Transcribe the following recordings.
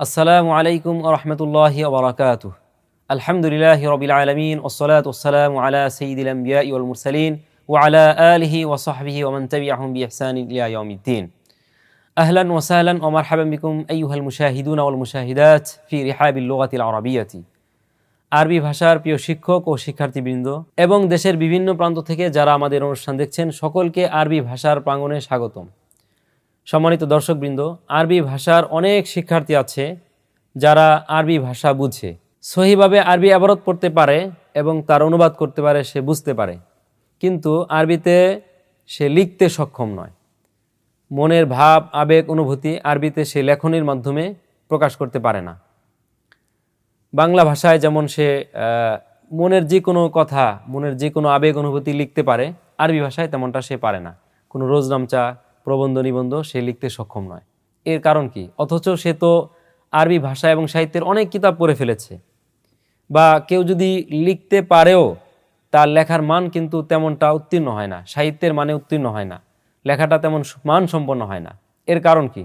আসসালামু আলাইকুম রহমতুল্লাহ ওবরাকাত আলহামদুলিল্লাহ রবিল আলমিন ওসলাত ওসালাম আলা সঈদুল মুরসালিন ও আলা আলহি ওসহাবিহি ওমন তবি আহম বিহসান আহলান ওসাহলান ওমর হাবিকুম আইহল মুশাহিদুন আউল মুশাহিদাত ফি রিহাবিল্লোগাতিল আরবিয়াতি। আরবি ভাষার প্রিয় শিক্ষক ও শিক্ষার্থীবৃন্দ এবং দেশের বিভিন্ন প্রান্ত থেকে যারা আমাদের অনুষ্ঠান দেখছেন, সকলকে আরবি ভাষার প্রাঙ্গনে স্বাগতম। সম্মানিত দর্শকবৃন্দ, আরবি ভাষার অনেক শিক্ষার্থী আছে যারা আরবি ভাষা বুঝে। সহিভাবে আরবি আবারত পড়তে পারে এবং তার অনুবাদ করতে পারে, সে বুঝতে পারে। কিন্তু আরবিতে সে লিখতে সক্ষম নয়। মনের ভাব, আবেগ, অনুভূতি আরবিতে সে লেখনের মাধ্যমে প্রকাশ করতে পারে না। বাংলা ভাষায় যেমন সে মনের যে কোনো কথা, মনের যে কোনো আবেগ, অনুভূতি লিখতে পারে, আরবি ভাষায় তেমনটা সে পারে না। কোনো রোজনামচা প্রবন্ধ নিবন্ধ সে লিখতে সক্ষম নয়। এর কারণ কি? অথচ সে তো আরবি ভাষা এবং সাহিত্যের অনেক কিতাব পড়ে ফেলেছে। বা কেউ যদি লিখতে পারেও তার লেখার মান কিন্তু তেমনটা উত্তীর্ণ হয় না, সাহিত্যের মানে উত্তীর্ণ হয় না, লেখাটা তেমন মান সম্পন্ন হয় না। এর কারণ কি?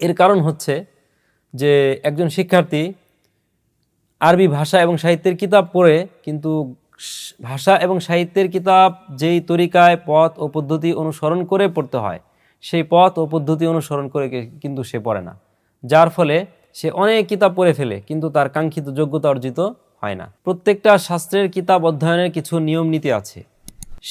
এর কারণ হচ্ছে যে একজন শিক্ষার্থী আরবি ভাষা এবং সাহিত্যের কিতাব পড়ে কিন্তু ভাষা এবং সাহিত্যের কিতাব যেই তরিকায়, পথ ও পদ্ধতি অনুসরণ করে পড়তে হয়, সেই পথ ও পদ্ধতি অনুসরণ করে কিন্তু সে পড়ে না। যার ফলে সে অনেক কিতাব পড়ে ফেলে, কিন্তু তার কাঙ্ক্ষিত যোগ্যতা অর্জিত হয় না। প্রত্যেকটা শাস্ত্রের কিতাব অধ্যয়নের কিছু নিয়ম নীতি আছে।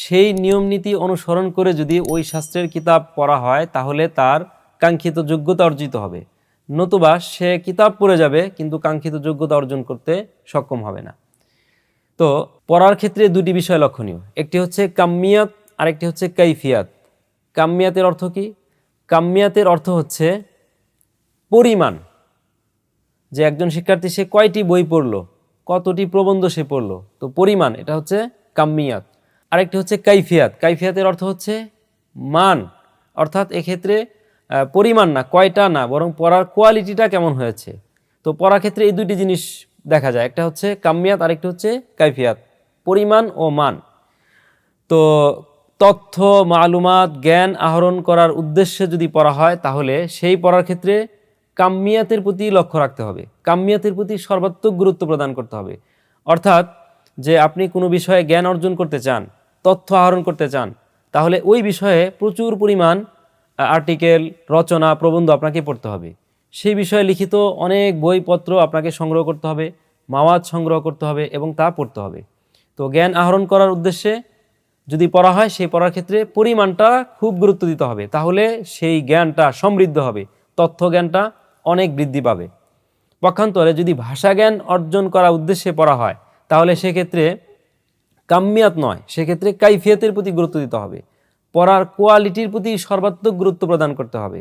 সেই নিয়ম নীতি অনুসরণ করে যদি ওই শাস্ত্রের কিতাব পড়া হয়, তাহলে তার কাঙ্ক্ষিত যোগ্যতা অর্জিত হবে। নতুবা সে কিতাব পড়ে যাবে, কিন্তু কাঙ্ক্ষিত যোগ্যতা অর্জন করতে সক্ষম হবে না। তো পড়ার ক্ষেত্রে দুটি বিষয় লক্ষণীয়। একটি হচ্ছে কাম্মিয়াত, আরেকটি হচ্ছে কাইফিয়াত। কাম্মিয়াতের অর্থ কি? কাম্মিয়াতের অর্থ হচ্ছে পরিমাণ। যে একজন শিক্ষার্থী সে কয়টি বই পড়ল, কতটি প্রবন্ধ সে পড়ল, তো পরিমাণ, এটা হচ্ছে কাম্মিয়াত। আরেকটি হচ্ছে কাইফিয়াত। কাইফিয়াতের অর্থ হচ্ছে মান। অর্থাৎ এক্ষেত্রে পরিমাণ না, কয়টা না, বরং পড়ার কোয়ালিটিটা কেমন হয়েছে। তো পড়ার ক্ষেত্রে এই দুটি জিনিস দেখা যায়। একটা হচ্ছে কাম্মিয়াত, আরেকটি হচ্ছে কাইফিয়াত। পরিমাণ ও মান। তো তথ্য, মালুমাত, জ্ঞান আহরণ করার উদ্দেশ্যে যদি পড়া হয়, তাহলে সেই পড়ার ক্ষেত্রে কাম্মিয়াতের প্রতি লক্ষ্য রাখতে হবে। কাম্মিয়াতের প্রতি সর্বাত্মক গুরুত্ব প্রদান করতে হবে। অর্থাৎ যে আপনি কোনো বিষয়ে জ্ঞান অর্জন করতে চান, তথ্য আহরণ করতে চান, তাহলে ওই বিষয়ে প্রচুর পরিমাণ আর্টিকেল, রচনা, প্রবন্ধ আপনাকে পড়তে হবে। সেই বিষয়ে লিখিত অনেক বইপত্র আপনাকে সংগ্রহ করতে হবে মাওয়াজ সংগ্রহ করতে হবে এবং তা পড়তে হবে। তো জ্ঞান আহরণ করার উদ্দেশ্যে যদি পড়া হয়, সেই পড়ার ক্ষেত্রে পরিমাণটা খুব গুরুত্ব দিতে হবে। তাহলে সেই জ্ঞানটা সমৃদ্ধ হবে তথ্য জ্ঞানটা অনেক বৃদ্ধি পাবে। পক্ষান্তরে যদি ভাষা জ্ঞান অর্জন করার উদ্দেশ্যে পড়া হয়, তাহলে সেক্ষেত্রে কাম্মিয়াত নয়, সেক্ষেত্রে কাইফিয়াতের প্রতি গুরুত্ব দিতে হবে। পড়ার কোয়ালিটির প্রতি সর্বাত্মক গুরুত্ব প্রদান করতে হবে।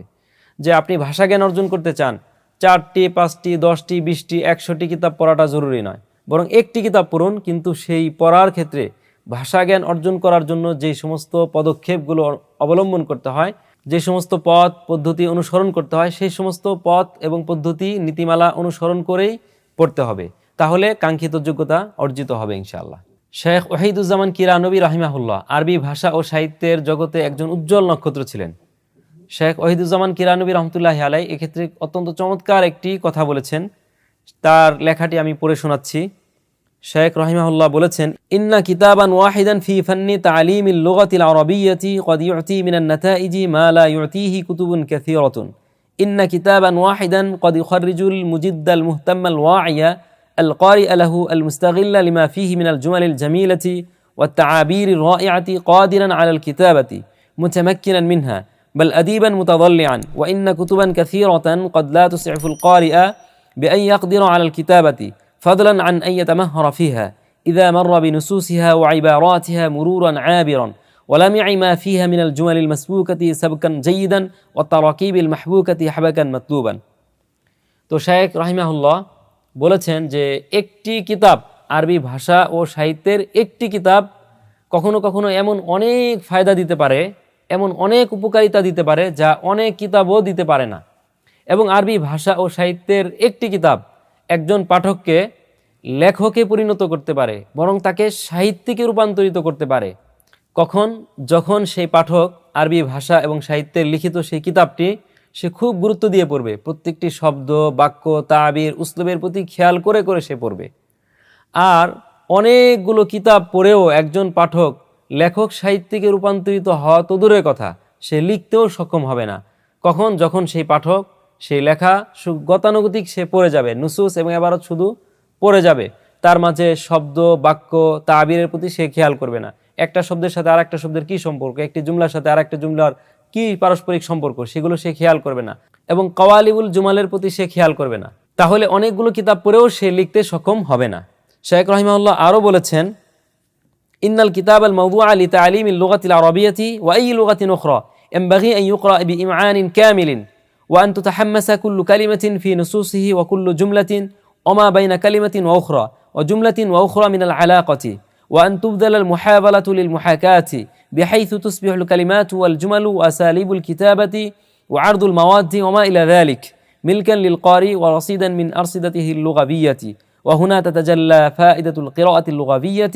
যে আপনি ভাষা জ্ঞান অর্জন করতে চান, চারটি, পাঁচটি, দশটি, বিশটি, একশোটি কিতাব পড়াটা জরুরি নয়। বরং একটি কিতাব পড়ুন, কিন্তু সেই পড়ার ক্ষেত্রে ভাষা জ্ঞান অর্জন করার জন্য যে সমস্ত পদক্ষেপগুলো অবলম্বন করতে হয়, যে সমস্ত পথ, পদ্ধতি অনুসরণ করতে হয়, সেই সমস্ত পথ এবং পদ্ধতি, নীতিমালা অনুসরণ করেই পড়তে হবে। তাহলে কাঙ্ক্ষিত যোগ্যতা অর্জিত হবে ইনশাআল্লাহ। শেখ ওয়াহিদুজ্জামান কিরানবী রাহিমাহুল্লাহ আরবি ভাষা ও সাহিত্যের জগতে একজন উজ্জ্বল নক্ষত্র ছিলেন। শেখ ওহিদুজ্জামান কিরানবী রহমতুল্লাহ আলাই এক্ষেত্রে অত্যন্ত চমৎকার একটি কথা বলেছেন তার লেখাটি আমি পড়ে শোনাচ্ছি শেখ রহিমাহুল্লাহ বলেছেন ইন্না কিতাবান ওয়াহিদান ফি ফান্নি তালিমিল লুগাতিল আরবিয়্যতি قد يعطي من النتائج ما لا يعطيه كتب كثيرة إن كتابا واحدا قد يخرج المجد المهتم الواعي القارئ له المستغل لما فيه من الجمل الجميلة والتعابير الرائعة قادرا على الكتابة متمكنا منها بل أديبا متضلعا وإن كتبا كثيرة قد لا تسعف القارئ بأن يقدر على الكتابة فضلا عن أن يتمهر فيها إذا مر بنصوصها وعباراتها مرورا عابرا ولمع ما فيها من الجمل المسبوكة سبكا جيدا والتراكيب المحبوكة حبكا مطلوبا তো শেখ রাহিমাহুল্লাহ বলেছেন যে একটি কিতাব আরবি ভাষা ও সাহিত্যের একটি কিতাব কখনো কখনো এমন অনেক ফায়দা দিতে পারে এমন অনেক উপকারিতা দিতে পারে যা অনেক কিতাবও দিতে পারে না। এবং আরবি ভাষা ও সাহিত্যের একটি কিতাব একজন পাঠককে লেখকে পরিণত করতে পারে, বরং তাকে সাহিত্যিকে রূপান্তরিত করতে পারে। কখন? যখন সেই পাঠক আরবি ভাষা এবং সাহিত্যের লিখিত সেই কিতাবটি সে খুব গুরুত্ব দিয়ে পড়বে। প্রত্যেকটি শব্দ, বাক্য, তাবির, উসলুবের প্রতি খেয়াল করে করে সে পড়বে। আর অনেকগুলো কিতাব পড়েও একজন পাঠক লেখক সাহিত্যিকে রূপান্তরিত হওয়া তো দূরের কথা, সে লিখতেও সক্ষম হবে না। কখন, যখন সেই পাঠক, সেই লেখা গতানুগতিক সে পড়ে যাবে, নুসুস এবং এবারত শুধু পড়ে যাবে, তার মাঝে শব্দ, বাক্য, তাবিরের প্রতি সে খেয়াল করবে না। একটা শব্দের সাথে আর একটা শব্দের কী সম্পর্ক, একটি জুমলার সাথে আরেকটা জুমলার কি পারস্পরিক সম্পর্ক, সেগুলো সে খেয়াল করবে না এবং কওয়ালিবুল জুমালের প্রতি সে খেয়াল করবে না। তাহলে অনেকগুলো কিতাব পড়েও সে লিখতে সক্ষম হবে না। শেখ রহিমাউল্লাহ আরও বলেছেন إن الكتاب الموضوع لتعليم اللغة العربية وأي لغة أخرى ينبغي أن يقرأ بإمعان كامل وأن تتحمس كل كلمة في نصوصه وكل جملة وما بين كلمة وأخرى وجملة وأخرى من العلاقة وأن تبذل المحاولة للمحاكاة بحيث تصبح الكلمات والجمل وأساليب الكتابة وعرض المواد وما إلى ذلك ملكا للقارئ ورصيدا من أرصدته اللغوية وهنا تتجلى فائدة القراءة اللغوية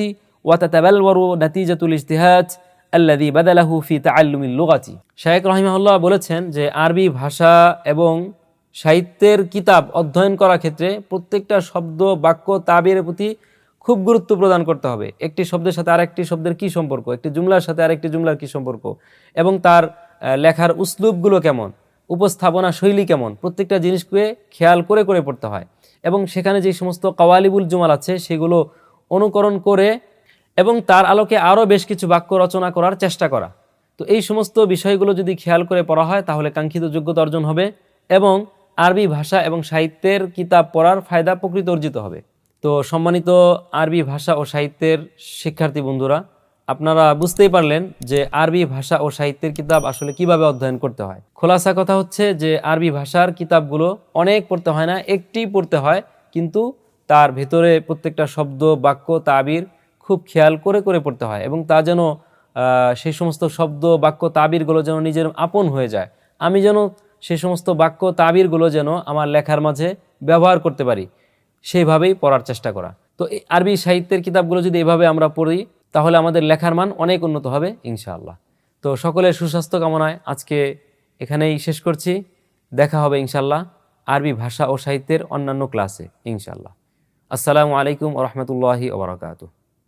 ওয়াতাতাবালওয়ারু নাতিজাতুল ইজতিহাদ আল্লাদি বাদালাহু ফি তাআল্লুমিল লুগাতি শায়েক রহিমাহুল্লাহ বলেছেন যে আরবি ভাষা এবং সাহিত্যের কিতাব অধ্যয়ন করার ক্ষেত্রে প্রত্যেকটা শব্দ, বাক্য তাবের প্রতি খুব গুরুত্ব প্রদান করতে হবে। একটি শব্দের সাথে আরেকটি শব্দের কি সম্পর্ক? একটি জুমলার সাথে আরেকটি জুমলার কি সম্পর্ক? এবং তার লেখার উসলুপগুলো কেমন? উপস্থাপনা শৈলী কেমন? প্রত্যেকটা জিনিসকে খেয়াল করে করে পড়তে হয়। এবং সেখানে যে সমস্ত কাওয়ালিবুল জুমাল আছে, সেগুলো অনুকরণ করে এবং তার আলোকে আরও বেশ কিছু বাক্য রচনা করার চেষ্টা করা। তো এই সমস্ত বিষয়গুলো যদি খেয়াল করে পড়া হয়, তাহলে কাঙ্ক্ষিত যোগ্যতা অর্জন হবে এবং আরবি ভাষা এবং সাহিত্যের কিতাব পড়ার ফায়দা প্রকৃত অর্জিত হবে। তো সম্মানিত আরবি ভাষা ও সাহিত্যের শিক্ষার্থী বন্ধুরা, আপনারা বুঝতেই পারলেন যে আরবি ভাষা ও সাহিত্যের কিতাব আসলে কীভাবে অধ্যয়ন করতে হয়। খোলাসা কথা হচ্ছে যে আরবি ভাষার কিতাবগুলো অনেক পড়তে হয় না, একটি পড়তে হয়, কিন্তু তার ভেতরে প্রত্যেকটা শব্দ, বাক্য, তাবির খুব খেয়াল করে করে পড়তে হয় এবং তা যেন সেই সমস্ত শব্দ, বাক্য, তাবিরগুলো যেন নিজের আপন হয়ে যায়। আমি যেন সেই সমস্ত বাক্য, তাবিরগুলো যেন আমার লেখার মাঝে ব্যবহার করতে পারি, সেইভাবেই পড়ার চেষ্টা করা। তো আরবি সাহিত্যের কিতাবগুলো যদি এভাবে আমরা পড়ি, তাহলে আমাদের লেখার মান অনেক উন্নত হবে, ইনশাআল্লাহ। তো সকলের সুস্বাস্থ্য কামনায় আজকে এখানেই শেষ করছি। দেখা হবে ইনশাআল্লাহ আরবি ভাষা ও সাহিত্যের অন্যান্য ক্লাসে, ইনশাআল্লাহ। আসসালামু আলাইকুম রহমতুল্লাহি ওবরাকাতু